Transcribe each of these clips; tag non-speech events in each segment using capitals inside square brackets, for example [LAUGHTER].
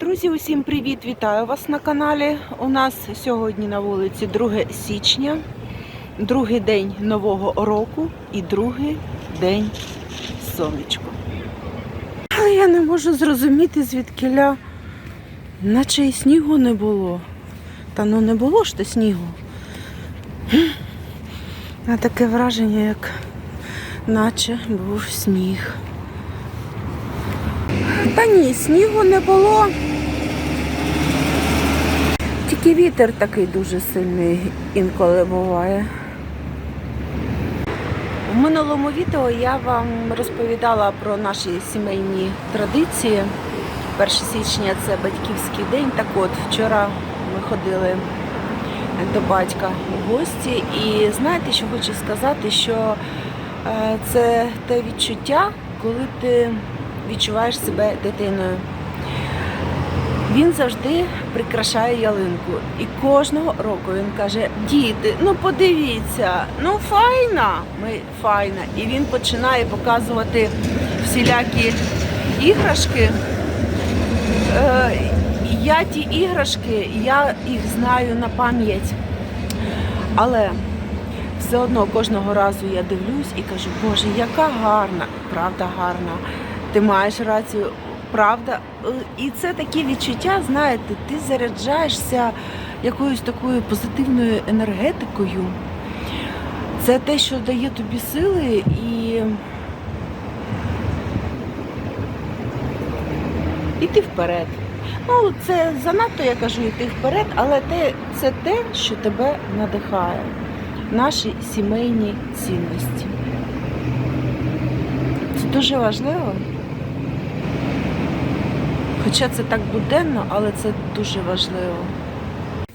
Друзі, усім привіт! Вітаю вас на каналі. У нас сьогодні на вулиці 2 січня, другий день нового року і другий день сонечко. Але я не можу зрозуміти, звідкиля, наче і снігу не було. Та ну не було ж то снігу. А таке враження, як наче був сніг. Та ні, снігу не було. Тільки вітер такий дуже сильний інколи буває. У минулому відео я вам розповідала про наші сімейні традиції. 1 січня це батьківський день. Так от, вчора ми ходили до батька в гості. І знаєте, що хочу сказати, що е, це те відчуття, коли ти відчуваєш себе дитиною. Він завжди прикрашає ялинку. І кожного року він каже: Діти, ну подивіться, ну файна, ми файна. І він починає показувати всілякі іграшки. Е, я ті іграшки, я їх знаю на пам'ять. Але все одно кожного разу я дивлюсь і кажу, Боже, яка гарна, правда гарна. Ти маєш рацію, правда. Е, І це такі відчуття, знаєте, ти заряджаєшся якоюсь такою позитивною енергетикою. Це те, що дає тобі сили і іти вперед. Ну, це занадто я кажу йти вперед, але те, це те, що тебе надихає. Наші сімейні цінності. Це дуже важливо. Хоча це так буденно, але це дуже важливо.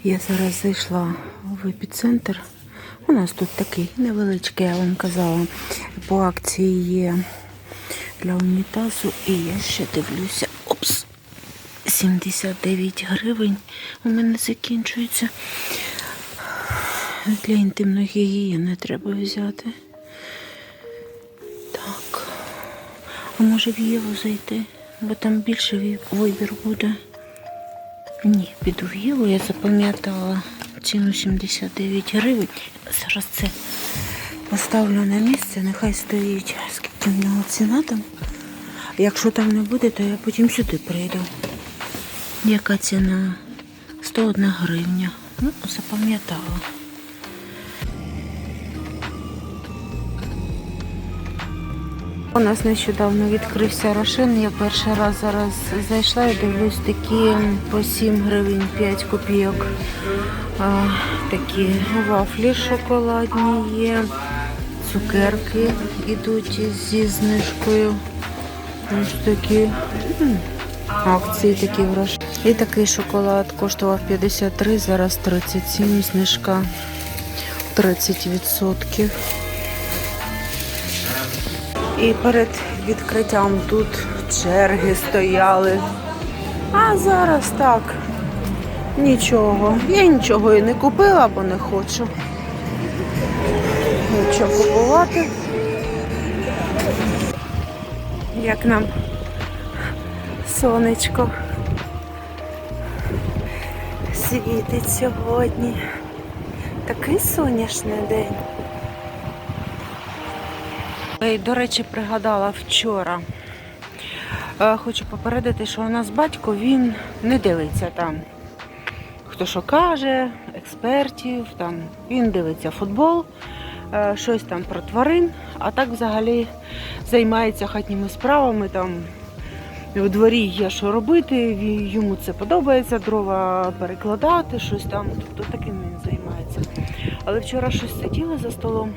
Я зараз зайшла в епіцентр. У нас тут такий невеличкий, я вам казала, по акції є для унітазу. І я ще дивлюся. Опс! 79 гривень у мене закінчується. Для інтимної гігієни треба взяти. Так. А може в Єву зайти, бо там більше вибір буде. Ні, піду в Єву, я запам'ятала ціну 79 гривень. Зараз це поставлю на місце, нехай стоїть, скільки в нього ціна там. Якщо там не буде, то я потім сюди прийду. Яка ціна? 101 гривня. Ну, запам'ятала. У нас нещодавно відкрився Рошен. Я перший раз зараз зайшла і дивлюсь такі по 7 гривень 5 копійок. А, такі вафлі шоколадні є, цукерки йдуть зі знижкою. Ось такі акції такі в Рошен. І такий шоколад коштував 53, зараз 37, знижка 30%. І перед відкриттям тут черги стояли. А зараз так. Нічого. Я нічого і не купила, бо не хочу. Нічого купувати. Як нам сонечко світить сьогодні. Такий сонячний день. І, до речі, пригадала вчора. Е, Хочу попередити, що у нас батько він не дивиться там, хто що каже, експертів, там. він дивиться футбол, е, щось там про тварин, а так взагалі займається хатніми справами. Там у дворі є що робити, йому це подобається, дрова перекладати, щось там. Тобто таким він займається. Але вчора щось сиділи за столом.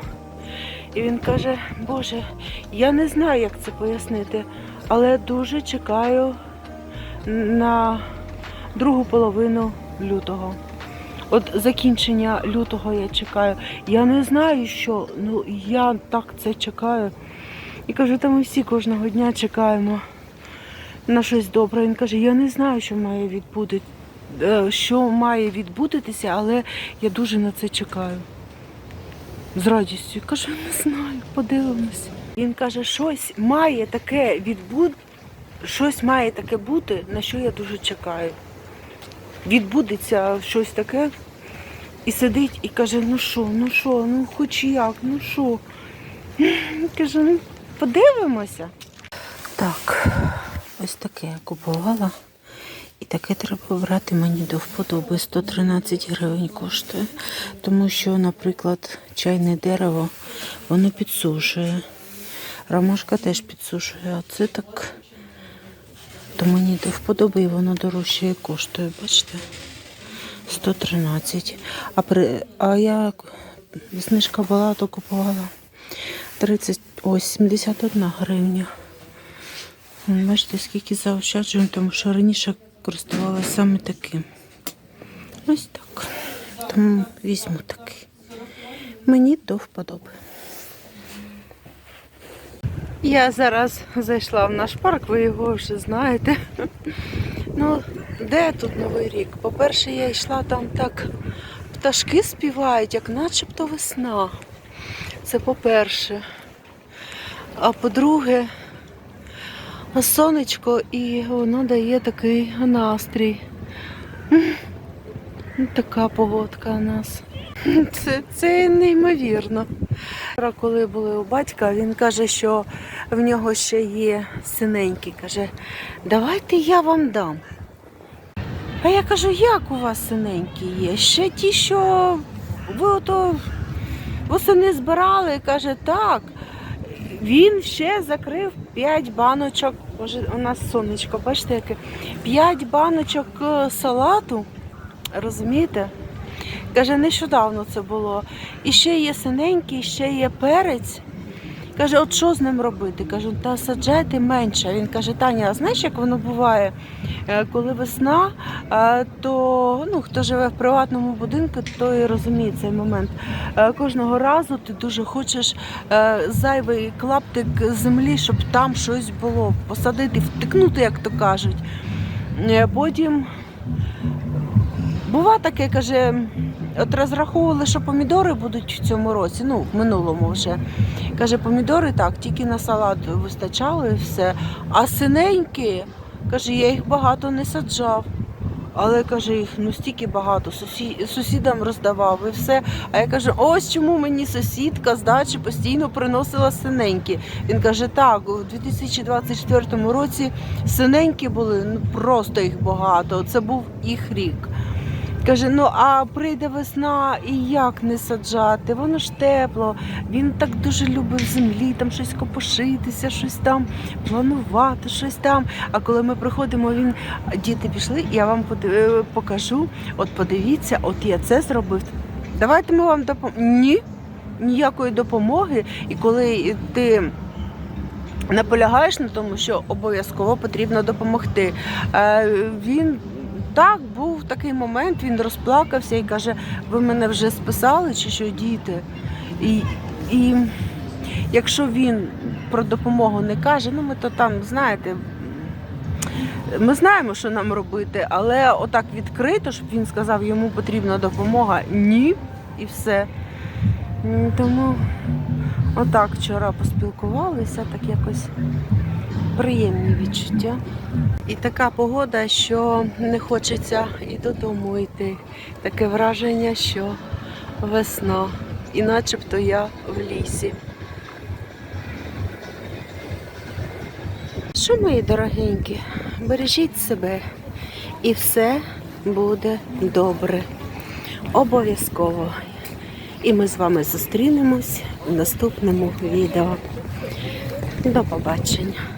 І він каже, Боже, я не знаю, як це пояснити, але дуже чекаю на другу половину лютого. От закінчення лютого я чекаю. Я не знаю, що, ну я так це чекаю. І кажу, та ми всі кожного дня чекаємо на щось добре. Він каже, я не знаю, що має відбути, е, що має відбутися, але я дуже на це чекаю. З радістю. Я кажу, не знаю, подивимось. Він каже, щось має таке відбу... щось має таке бути, на що я дуже чекаю. Відбудеться щось таке і сидить і каже, ну що, ну що, ну хоч як, ну що. Каже, ну подивимося. Так, ось таке я купувала. Таке треба брати мені до вподоби. 113 гривень коштує. Тому що, наприклад, чайне дерево, воно підсушує. Ромашка теж підсушує, а це так. То мені до вподоби і воно дорожче і коштує, бачите? 113. А, при, а я знижка була, то купувала 30, ось 71 гривня. Бачите, скільки заощаджуємо, тому що раніше користувалася саме таким. Ось так. Тому візьму такий. Мені до вподоби. Я зараз зайшла в наш парк, ви його вже знаєте. [LAUGHS] Ну, де тут Новий рік? По-перше, я йшла там так, пташки співають, як начебто весна. Це по-перше. А по-друге, сонечко і воно дає такий настрій. Така погодка у нас. Це, це неймовірно. Коли були у батька, він каже, що в нього ще є синенький. Каже, давайте я вам дам. А я кажу, як у вас синенькі є? Ще ті, що ви ото восени збирали, каже, так. Він ще закрив 5 баночок. Боже, у нас сонечко, бачите, яке? П'ять баночок е, салату. Розумієте? Каже, нещодавно це було. І ще є синенький, ще є перець. Каже, от що з ним робити? Кажу, та саджайте менше. Він каже, Таня, а знаєш, як воно буває? Е, Коли весна, е, то ну, хто живе в приватному будинку, той розуміє цей момент. Е, Кожного разу ти дуже хочеш зайвий клаптик землі, щоб там щось було, посадити, втикнути, як то кажуть. Потім бува таке, каже, от розраховували, що помідори будуть в цьому році, ну, в минулому вже. Каже, помідори так, тільки на салат вистачало і все. А синенькі, каже, я їх багато не саджав. Але каже, їх ну стільки багато, сусі... сусідам роздавав і все. А я кажу, ось чому мені сусідка з дачі постійно приносила синенькі. Він каже, так, у 2024 році синенькі були, ну просто їх багато. Це був їх рік. Каже, ну а прийде весна і як не саджати? Воно ж тепло. Він так дуже любив землі, там щось копошитися, щось там планувати, щось там. А коли ми приходимо, він діти пішли, я вам е, покажу. От подивіться, от я це зробив. Давайте ми вам допоможемо. Ні, ніякої допомоги. І коли ти наполягаєш на тому, що обов'язково потрібно допомогти. Е, Він так був такий момент, він розплакався і каже: ви мене вже списали чи що діти? І, і якщо він про допомогу не каже, ну ми то там, знаєте. Ми знаємо, що нам робити, але отак відкрито, щоб він сказав, йому потрібна допомога, ні, і все. Тому отак вчора поспілкувалися, так якось приємні відчуття. І така погода, що не хочеться і додому йти. Таке враження, що весна. І начебто я в лісі. Що, мої дорогенькі, бережіть себе і все буде добре. Обов'язково. І ми з вами зустрінемось в наступному відео. До побачення.